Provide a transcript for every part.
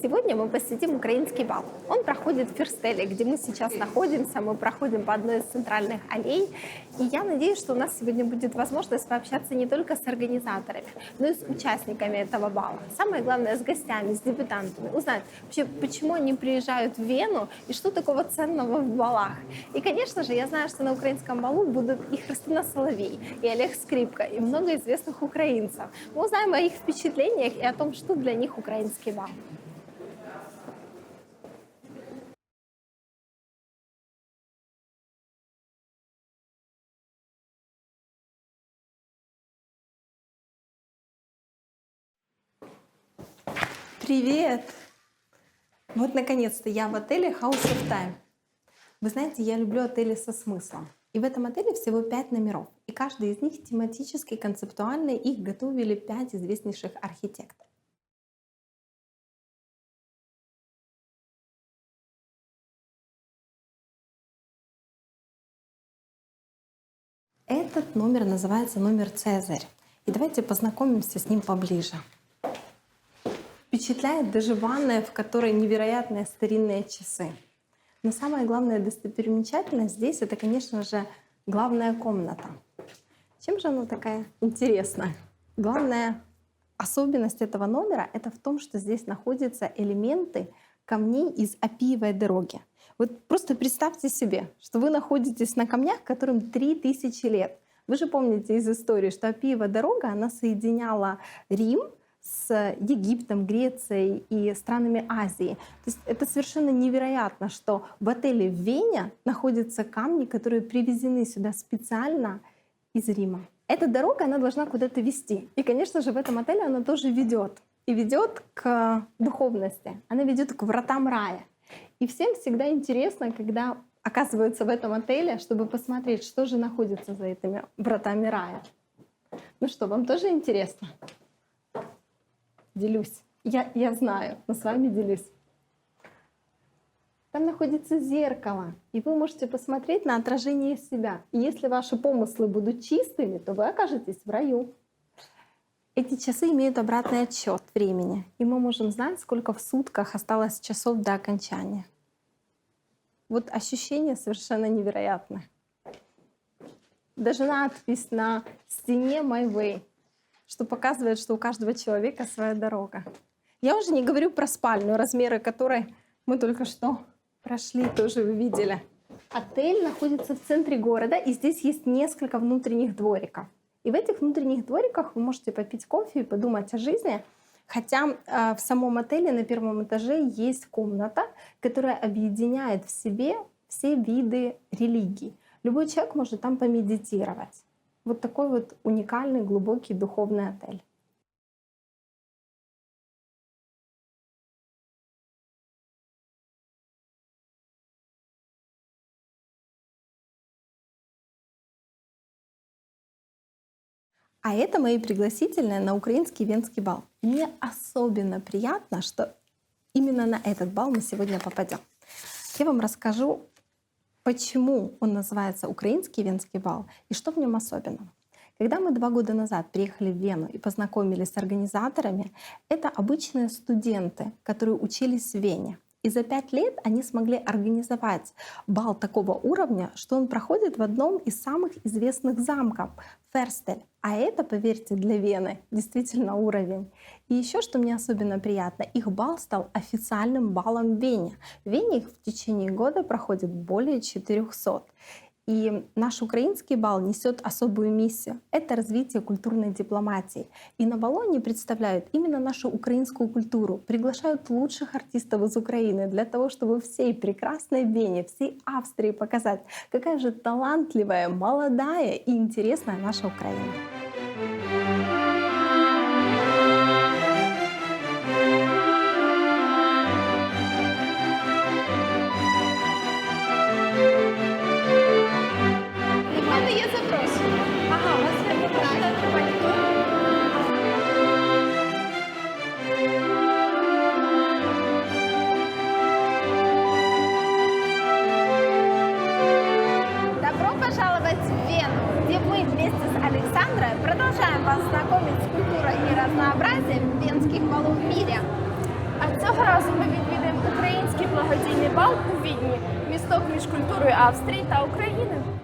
Сегодня мы посетим украинский бал. Он проходит в Ферстеле, где мы сейчас находимся. Мы проходим по одной из центральных аллей. И я надеюсь, что у нас сегодня будет возможность пообщаться не только с организаторами, но и с участниками этого бала. Самое главное, с гостями, с дебютантами. Узнать вообще, почему они приезжают в Вену и что такого ценного в балах. И, конечно же, я знаю, что на украинском балу будут и Христина Соловей, и Олег Скрипка, и много известных украинцев. Мы узнаем о их впечатлениях и о том, что для них украинский бал. Привет! Вот наконец-то я в отеле House of Time. Вы знаете, я люблю отели со смыслом. И в этом отеле всего пять номеров. И каждый из них тематически, концептуальный. Их готовили пять известнейших архитекторов. Этот номер называется номер Цезарь. И давайте познакомимся с ним поближе. Впечатляет даже ванная, в которой невероятные старинные часы. Но самая главная достопримечательность здесь — это, конечно же, главная комната. Чем же она такая интересная? Главная особенность этого номера — это в том, что здесь находятся элементы камней из Апиевой дороги. Вот просто представьте себе, что вы находитесь на камнях, которым 3000 лет. Вы же помните из истории, что Апиева дорога, она соединяла Рим с Египтом, Грецией и странами Азии. То есть это совершенно невероятно, что в отеле в Вене находятся камни, которые привезены сюда специально из Рима. Эта дорога, она должна куда-то вести. И, конечно же, в этом отеле она тоже ведет. И ведет к духовности. Она ведет к вратам рая. И всем всегда интересно, когда оказываются в этом отеле, чтобы посмотреть, что же находится за этими вратами рая. Ну что, вам тоже интересно? Делюсь. Я, я знаю, но с вами делюсь. Там находится зеркало, и вы можете посмотреть на отражение себя. И если ваши помыслы будут чистыми, то вы окажетесь в раю. Эти часы имеют обратный отсчет времени, и мы можем знать, сколько в сутках осталось часов до окончания. Вот ощущение совершенно невероятное. Даже надпись на стене My Way что показывает, что у каждого человека своя дорога. Я уже не говорю про спальню, размеры которой мы только что прошли, тоже вы видели. Отель находится в центре города, и здесь есть несколько внутренних двориков. И в этих внутренних двориках вы можете попить кофе и подумать о жизни. Хотя э, в самом отеле на первом этаже есть комната, которая объединяет в себе все виды религий. Любой человек может там помедитировать. Вот такой вот уникальный, глубокий духовный отель. А это мои пригласительные на украинский венский бал. Мне особенно приятно, что именно на этот бал мы сегодня попадем. Я вам расскажу почему он называется «Украинский венский бал» и что в нем особенного. Когда мы два года назад приехали в Вену и познакомились с организаторами, это обычные студенты, которые учились в Вене. И за пять лет они смогли организовать бал такого уровня, что он проходит в одном из самых известных замков — Ферстель. А это, поверьте, для Вены действительно уровень. И еще, что мне особенно приятно, их бал стал официальным балом в Вене. В Вене их в течение года проходит более 400. И наш украинский бал несет особую миссию. Это развитие культурной дипломатии. И на балу они представляют именно нашу украинскую культуру, приглашают лучших артистов из Украины для того, чтобы всей прекрасной Вене, всей Австрии показать, какая же талантливая, молодая и интересная наша Украина. вас знакомить з культурою і разнообразієм венських балу в мірі. А цього разу ми відвідаємо український благодійний бал у відні, місток між культурою Австрії та України.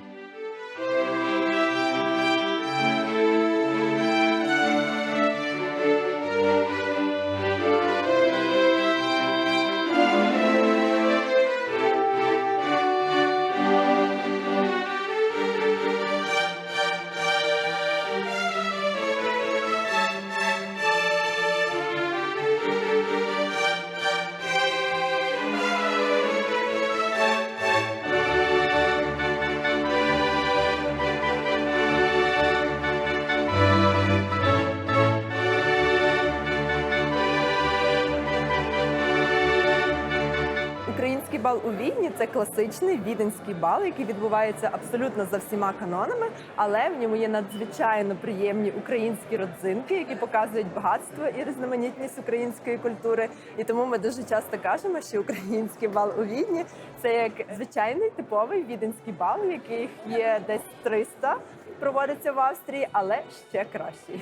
Бал у Відні це класичний віденський бал, який відбувається абсолютно за всіма канонами, але в ньому є надзвичайно приємні українські родзинки, які показують багатство і різноманітність української культури. І тому ми дуже часто кажемо, що український бал у Відні це як звичайний типовий віденський бал, яких є десь 300, проводиться в Австрії, але ще кращий.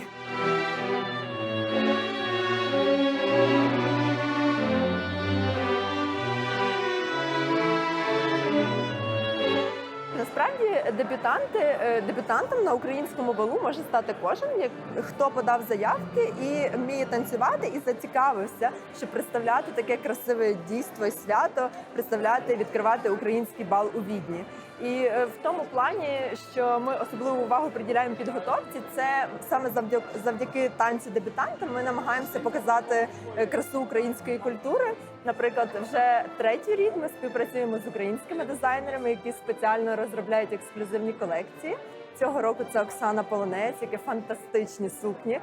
Насправді дебютанти е, дебютантом на українському балу може стати кожен, як хто подав заявки і вміє танцювати, і зацікавився, щоб представляти таке красиве дійство і свято, представляти, відкривати український бал у відні. І е, в тому плані, що ми особливу увагу приділяємо підготовці, це саме завдяки завдяки танцю дебютантам. Ми намагаємося показати е, красу української культури. Наприклад, вже третій рік ми співпрацюємо з українськими дизайнерами, які спеціально розробляють ексклюзивні колекції. Цього року це Оксана Полонець, яке фантастичні сукні.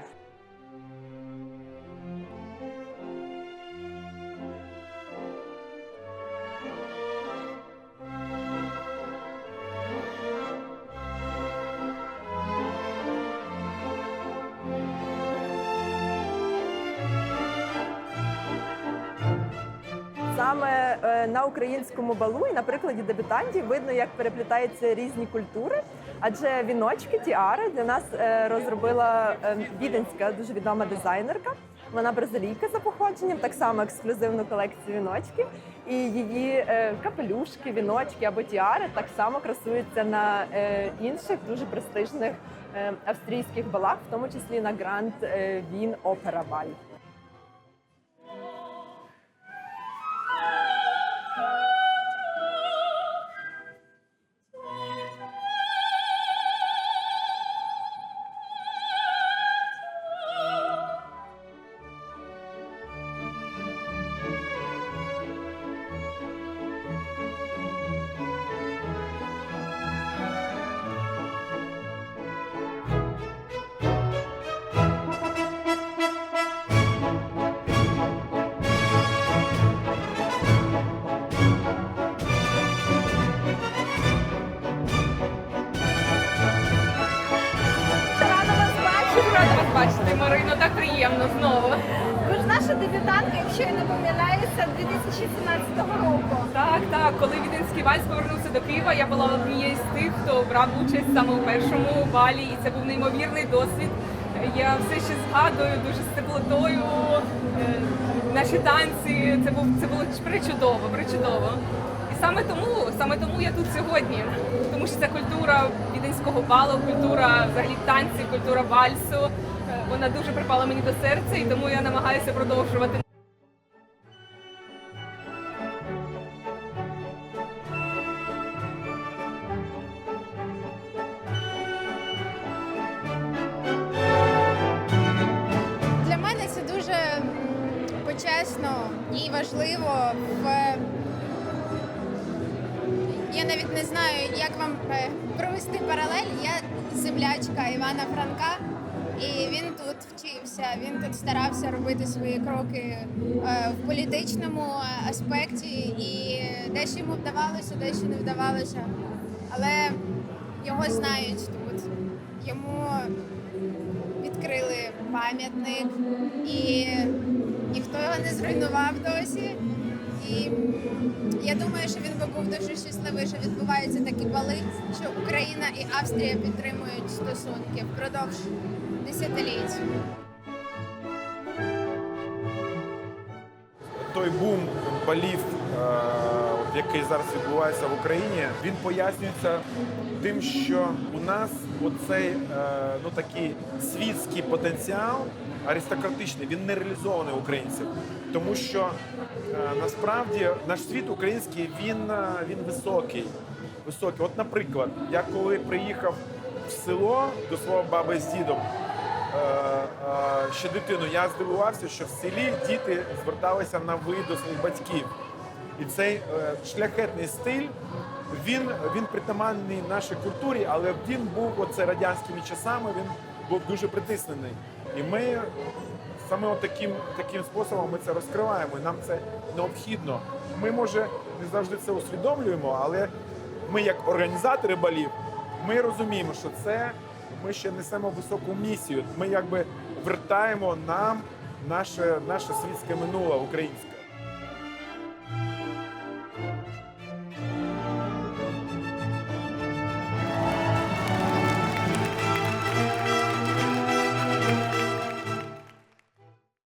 На українському балу і на прикладі дебютантів видно, як переплітаються різні культури. Адже віночки, тіари для нас е, розробила е, віденська дуже відома дизайнерка. Вона бразилійка за походженням, так само ексклюзивну колекцію віночків. І її е, капелюшки, віночки або тіари так само красуються на інших дуже престижних австрійських балах, в тому числі на Гранд Він Опера Баль. Bye. Бачити. Марино, так приємно знову. Ви ж наша дебютантка, якщо я не помиляюся, 2017 року. Так, так, коли віденський вальс повернувся до Києва, я була однією з тих, хто брав участь саме у першому балі, і це був неймовірний досвід. Я все ще згадую дуже з теплотою е, наші танці. Це був це було причудово, причудово. І саме тому, саме тому я тут сьогодні, тому що це культура віденського балу, культура взагалі танців, культура вальсу. Вона дуже припала мені до серця, і тому я намагаюся продовжувати. Для мене це дуже почесно і важливо. В... Я навіть не знаю, як вам е, провести паралель. Я землячка Івана Франка, і він тут вчився, він тут старався робити свої кроки е, в політичному аспекті, і дещо йому вдавалося, дещо не вдавалося. Але його знають тут. Йому відкрили пам'ятник, і ніхто його не зруйнував досі. І я думаю, що він би був дуже щасливий, що відбуваються такі бали, що Україна і Австрія підтримують стосунки впродовж десятиліть. той бум балів, е, який зараз відбувається в Україні, він пояснюється тим, що у нас оцей е, ну такий світський потенціал аристократичний, він не реалізований українців, тому що е, насправді наш світ український він, він високий. Високий. От, наприклад, я коли приїхав в село до свого баби з дідом. Е, е, Ще дитину я здивувався, що в селі діти зверталися на ви до своїх батьків. І цей е, шляхетний стиль він, він притаманний нашій культурі, але він був оце радянськими часами, він був дуже притиснений. І ми саме таким, таким способом ми це розкриваємо. Нам це необхідно. Ми, може, не завжди це усвідомлюємо, але ми, як організатори балів, ми розуміємо, що це ми ще несемо високу місію. Ми якби вертаємо нам наше, наше світське минуле українське.